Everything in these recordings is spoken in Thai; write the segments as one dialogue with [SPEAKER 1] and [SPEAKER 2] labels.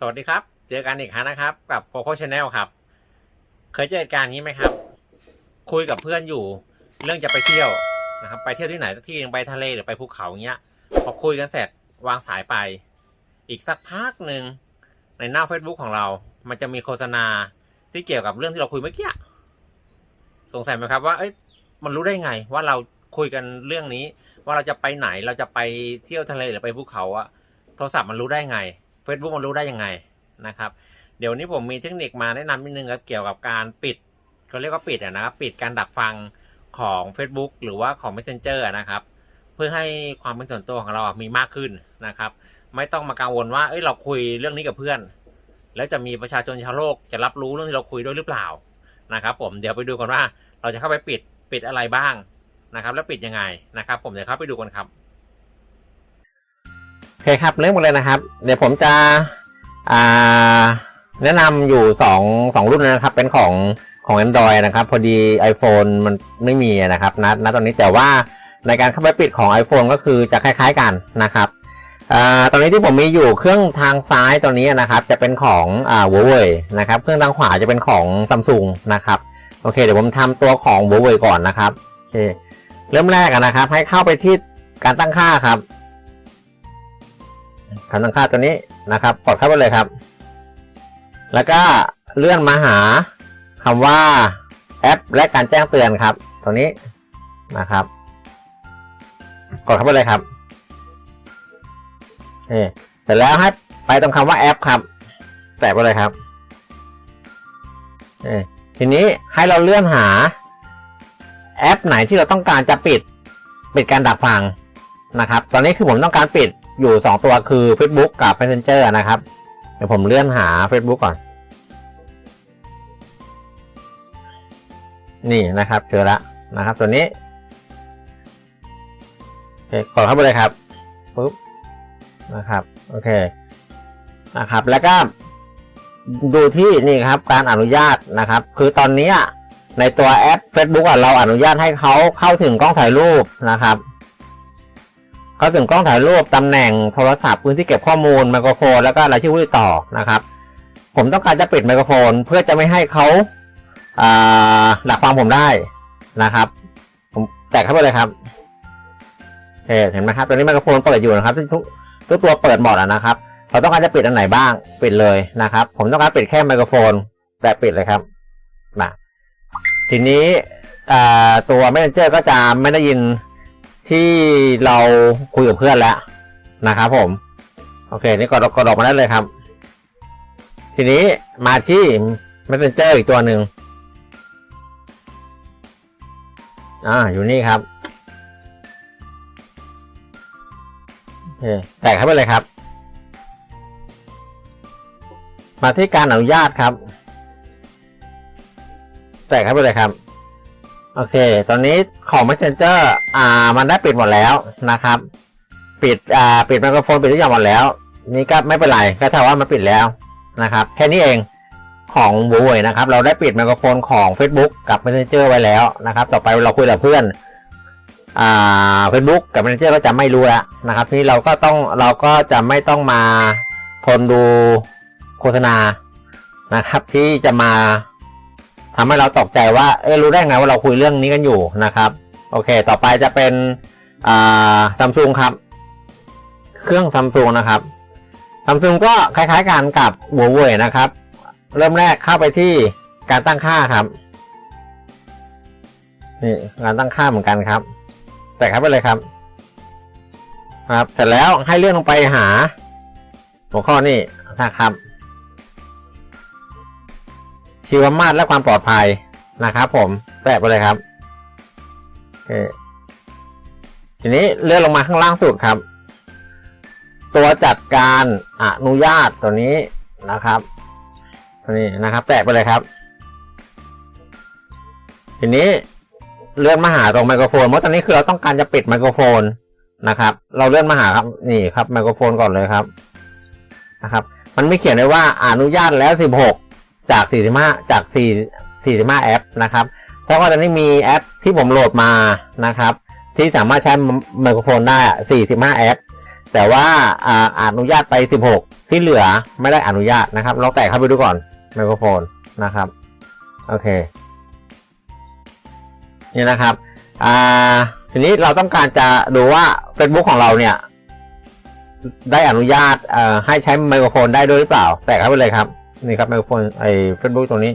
[SPEAKER 1] สวัสดีครับ เจอกันอีกครั้งนะครับ กับโ o โคชแนลครับ เคยเจอเหตุการณ์นี้ไหมครับ คุยกับเพื่อนอยู่ เรื่องจะไปเที่ยวนะครับ ไปเที่ยวที่ไหนสักที่หนึ่งไปทะเลหรือไปภูเขาเงี้ย พอคุยกันเสร็จวางสายไป อีกสักพักหนึ่งในหน้า Facebook ของเรา มันจะมีโฆษณาที่เกี่ยวกับเรื่องที่เราคุยเมื่อกี้สงสัยไหมครับว่า เอ้ย มันรู้ได้ไง ว่าเราคุยกันเรื่องนี้ ว่าเราจะไปไหน เราจะไปเที่ยวทะเลหรือไปภูเขาอะโทรศัพท์มันรู้ได้ไง Facebook มันรู้ได้ยังไงนะครับ เดี๋ยวนี้ผมมีเทคนิคมาแนะนำนิดนึงครับเกี่ยวกับการปิดเขาเรียกว่าปิดนะครับ ปิดการดักฟังของ Facebook หรือว่าของ Messenger นะครับ เพื่อให้ความเป็นส่วนตัวของเรามีมากขึ้นนะครับ ไม่ต้องมากังวลว่าเอ้ยเราคุยเรื่องนี้กับเพื่อน แล้วจะมีประชาชนชาวโลกจะรับรู้เรื่องที่เราคุยด้วยหรือเปล่านะครับ ผมเดี๋ยวไปดูกันว่าเราจะเข้าไปปิดปิดอะไรบ้างนะครับ แล้วปิดยังไงนะครับ ผมเดี๋ยวเข้าไปดูกันครับ คครับเริ่มกันเลยนะครับ เดี๋ยวผมจะแนะนำอยู่สองสองรุ่นนะครับ เป็นของของ Android นะครับ พอดี iPhone มันไม่มีนะครับณณตอนนี้แต่ว่าในการเข้าไปปิดของ iPhone ก็คือจะคล้าย ๆกันนะครับอตอนนี้ที่ผมมีอยู่เครื่องทางซ้ายตัวนี้นะครับ จะเป็นของอ่า Huawei นะครับ เครื่องทางขวาจะเป็นของ Samsung นะครับโอเค เดี๋ยวผมทำตัวของ Huawei ก่อนนะครับโอเคเริ่มแรกนะครับ ให้เข้าไปที่การตั้งค่าครับ คำตั้งค่าตัวนี้นะครับ กดเข้าไปเลยครับ แล้วก็เลื่อนมาหาคำว่าแอปและการแจ้งเตือนครับตัวนี้นะครับ กดเข้าไปเลยครับนี่เสร็จแล้วให้ไปตรงคำว่าแอปครับ แตะไปเลยครับนี่ทีนี้ให้เราเลื่อนหา แอปไหนที่เราต้องการจะปิด ปิดการดักฟังนะครับ ตอนนี้คือผมต้องการปิด อยู่ 2 ตัวคือ Facebook กับ Messenger นะครับ เดี๋ยวผมเลื่อนหา Facebook ก่อน นี่นะครับเจอละนะครับ ตัวนี้โอเคกดเข้าไปเลยครับปุ๊บนะครับ โอเคนะครับ แล้วก็ดูที่นี่ครับการอนุญาตนะครับ คือตอนนี้ในตัวแอป Facebook อะเราอนุญาตให้เขาเข้าถึงกล้องถ่ายรูปนะครับ เข้าถึงกล้องถ่ายรูปตำแหน่งโทรศัพท์พื้นที่เก็บข้อมูลไมโครโฟน แล้วก็รายชื่อผู้ติดต่อนะครับ ผมต้องการจะปิดไมโครโฟน เพื่อจะไม่ให้เขาอ่าหลักฟังผมได้นะครับ ผมแตะเข้าไปเลยครับโอเคเห็นไหมครับตอนนี้ไมโครโฟนเปิดอยู่นะครับทุกทุกตัวเปิดหมดอะนะครับเราต้องการจะปิดอันไหนบ้างปิดเลยนะครับ ผมต้องการปิดแค่ไมโครโฟน แต่ปิดเลยครับนะทีนี้อ่าตัว Messenger ก็จะไม่ได้ยิน ที่เราคุยกับเพื่อนแล้วนะครับผม โอเค นี่กดกดออกมาได้เลยครับ ทีนี้มาที่ Messenger อีกตัวหนึ่งอ่าอยู่นี่ครับโอเคแตกเข้าไปเลยครับ มาที่การอนุญาตครับ แตกเข้าไปเลยครับ โอเค ตอนนี้ของ Messenger อ่า มันได้ปิดหมดแล้วนะครับ ปิด อ่า ปิดไมโครโฟน ปิดทุกอย่างหมดแล้ว นี่ก็ไม่เป็นไร ก็ถ้าว่ามันปิดแล้วนะครับ แค่นี้เอง ของบูเวยนะครับ เราได้ปิดไมโครโฟนของ Facebook กับ Messenger ไว้แล้วนะครับ ต่อไปเราคุยกับเพื่อน อ่า Facebook กับ Messenger ก็จะไม่รู้แล้วนะครับ ทีนี้เราก็ต้อง เราก็จะไม่ต้องมาทนดูโฆษณานะครับ ที่จะมา ทำให้เราตกใจว่าเอ๊รู้ได้ไงว่าเราคุยเรื่องนี้กันอยู่นะครับโอเค ต่อไปจะเป็นอ่าซัมซุงครับ เครื่องซัมซุงนะครับซัมซุงก็คล้ายๆกันกับหัวเว่ยนะครับ เริ่มแรกเข้าไปที่การตั้งค่าครับนี่การตั้งค่าเหมือนกันครับ แต่เข้าไปเลยครับ ครับ เสร็จแล้วให้เลื่อนลงไปหา หัวข้อนี่นะครับ ชีวมาตรและความปลอดภัยนะครับผมแตะไปเลยครับทีนี้เลื่อนลงมาข้างล่างสุดครับ ตัวจัดการอนุญาตตัวนี้นะครับตัวนี้นะครับ แตะไปเลยครับ ทีนี้เลื่อนมาหาตรงไมโครโฟนเพราะตอนนี้คือเราต้องการจะปิดไมโครโฟนนะครับ เราเลื่อนมาหาครับนี่ครับไมโครโฟนก่อนเลยครับนะครับ มันไม่เขียนเลยว่าอนุญาตแล้ว16 จาก 45 จาก 4 45 แอปนะครับถ้าว่าตอนนี้มีแอปที่ผมโหลดมานะครับ ที่สามารถใช้ไมโครโฟนได้ 45 แอป แต่ว่าอ่านุญาตไป 16 ที่เหลือไม่ได้อนุญาตนะครับลองแตะเข้าไปดูก่อนไมโครโฟนนะครับ โอเค นี่นะครับอ่าทีนี้เราต้องการจะดูว่า Facebook ของเราเนี่ย ได้อนุญาตให้ใช้ไมโครโฟนได้ด้วยหรือเปล่า แตะเข้าไปเลยครับ นี่ครับไมโครโฟนไอ้ Facebook ตรงนี้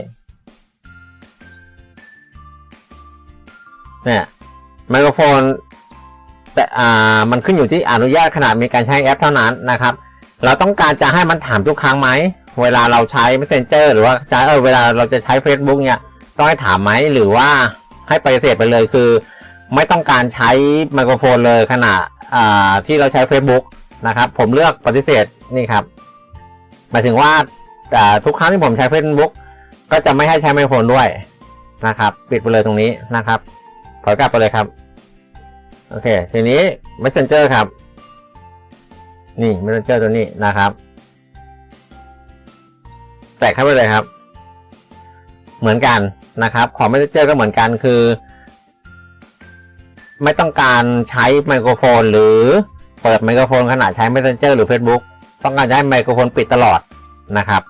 [SPEAKER 1] เนี่ยไมโครโฟนแต่อ่ามันขึ้นอยู่ที่อนุญาตขนาดมีการใช้แอปเท่านั้นนะครับ เราต้องการจะให้มันถามทุกครั้งไหม เวลาเราใช้ Messenger หรือว่าใช้เออเวลาเราจะใช้ Facebook เนี่ยต้องให้ถามไหมหรือว่าให้ปฏิเสธไปเลยคือ ไม่ต้องการใช้ไมโครโฟนเลยขณะอ่าที่เราใช้ Facebook นะครับ ผมเลือกปฏิเสธนี่ครับหมายถึงว่า อ่ทุกครั้งที่ผมใช้ Facebook ก็จะไม่ให้ใช้ไมโครด้วยนะครับ ปิดไปเลยตรงนี้นะครับถอยกลับไปเลยครับ โอเค ทีนี้ Messenger ครับ นี่ Messenger ตัวนี้นะครับ แตะเข้าไปเลยครับ เหมือนกันนะครับ ของ Messenger ก็เหมือนกันคือ ไม่ต้องการใช้ไมโครโฟน หรือเปิดไมโครโฟนขณะใช้ Messenger หรือ Facebook ต้องการให้ไมโครโฟนปิดตลอดนะครับ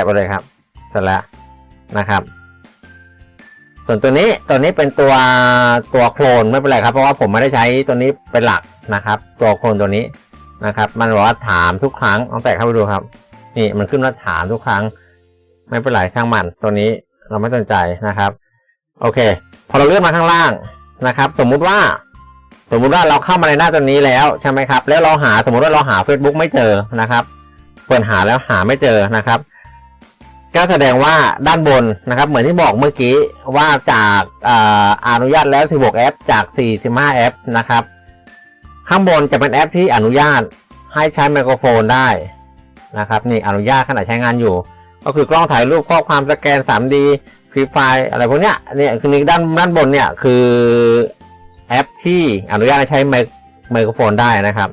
[SPEAKER 1] ะไปเลยครับ เสร็จแล้วนะครับ ส่วนตัวนี้ตัวนี้เป็นตัวตัวโคลนไม่เป็นไรครับ เพราะว่าผมไม่ได้ใช้ตัวนี้เป็นหลักนะครับ ตัวโคลนตัวนี้นะครับ มันบอกว่าถามทุกครั้งลองแตะเข้าไปดูครับ นี่มันขึ้นว่าถามทุกครั้ง ไม่เป็นไรช่างมันตัวนี้เราไม่สนใจนะครับ โอเค พอเราเลื่อนมาข้างล่างนะครับ สมมุติว่าสมมุติว่าเราเข้ามาในหน้าตัวนี้แล้วใช่ไหมครับ แล้วเราหาสมมุติว่าเราหา Facebook ไม่เจอนะครับ เปิดหาแล้วหาไม่เจอนะครับ ก็แสดงว่าด้านบนนะครับเหมือนที่บอกเมื่อกี้ว่าจากอนุญาตแล้ว 16แอปจาก 45แอปนะครับ ข้างบนจะเป็นแอปที่อนุญาตให้ใช้ไมโครโฟนได้นะครับนี่อนุญาตขณะใช้งานอยู่ ก็คือกล้องถ่ายรูปข้อความสแกน 3D ฟรีไฟล์อะไรพวกเนี้ยเนี่ยคือด้านด้านบนเนี่ยคือแอปที่อนุญาตให้ใช้ไมค์ไมโครโฟนได้นะครับ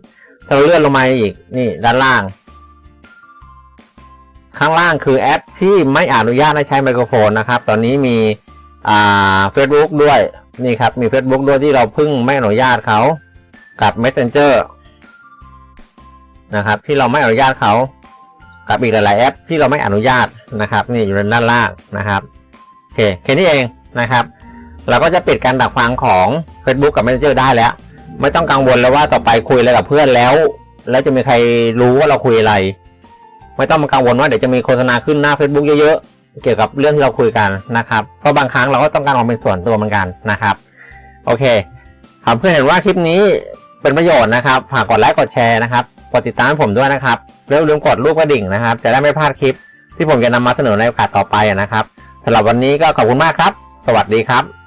[SPEAKER 1] ถ้าเราเลื่อนลงมาอีกนี่ด้านล่าง ข้างล่างคือแอปที่ไม่อนุญาตให้ใช้ไมโครโฟนนะครับ ตอนนี้มีอ่า Facebook ด้วยนี่ครับมี Facebook ด้วยที่เราเพิ่งไม่อนุญาตเขากับ Messenger นะครับที่เราไม่อนุญาตเขากับอีกหลายๆแอปที่เราไม่อนุญาตนะครับ นี่อยู่ด้านล่างนะครับโอเคแค่นี้เองนะครับ เราก็จะปิดการดักฟังของ Facebook กับ Messenger ได้แล้ว ไม่ต้องกังวลแล้วว่าต่อไปคุยอะไรกับเพื่อนแล้ว แล้วจะมีใครรู้ว่าเราคุยอะไร ไม่ต้องมากังวลว่าเดี๋ยวจะมีโฆษณาขึ้นหน้า Facebook เยอะๆ เกี่ยวกับเรื่องที่เราคุยกันนะครับ เพราะบางครั้งเราก็ต้องการความเป็นส่วนตัวเหมือนกันนะครับ โอเคหากเพื่อนเห็นว่าคลิปนี้เป็นประโยชน์นะครับ ฝากกดไลค์กดแชร์นะครับกดติดตามผมด้วยนะครับแล้วลืมกดรูปกระดิ่งนะครับ จะได้ไม่พลาดคลิปที่ผมจะนำมาเสนอในโอกาสต่อไปนะครับสำหรับวันนี้ก็ขอบคุณมากครับ สวัสดีครับ